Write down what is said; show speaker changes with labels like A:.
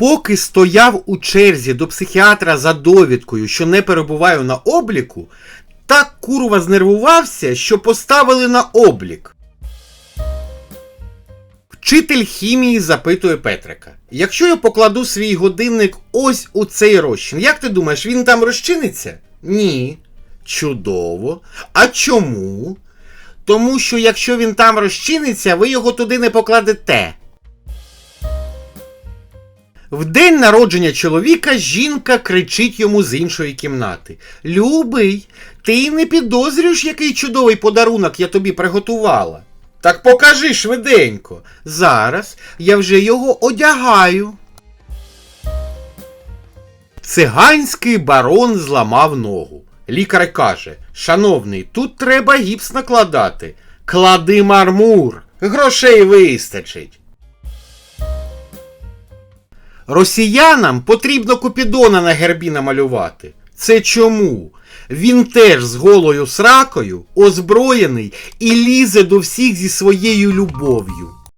A: Поки стояв у черзі до психіатра за довідкою, що не перебуваю на обліку, так курва знервувався, що поставили на облік. Вчитель хімії запитує Петрика: Якщо я покладу свій годинник ось у цей розчин, як ти думаєш, він там розчиниться? Ні. Чудово. А чому? Тому що якщо він там розчиниться, ви його туди не покладете. В день народження чоловіка жінка кричить йому з іншої кімнати: Любий, ти не підозрюєш, який чудовий подарунок я тобі приготувала. Так покажи швиденько. Зараз я вже його одягаю. Циганський барон зламав ногу. Лікар каже: Шановний, тут треба гіпс накладати. Клади мармур, грошей вистачить. Росіянам потрібно Купідона на гербі намалювати. Це чому? Він теж з голою сракою, озброєний і лізе до всіх зі своєю любов'ю.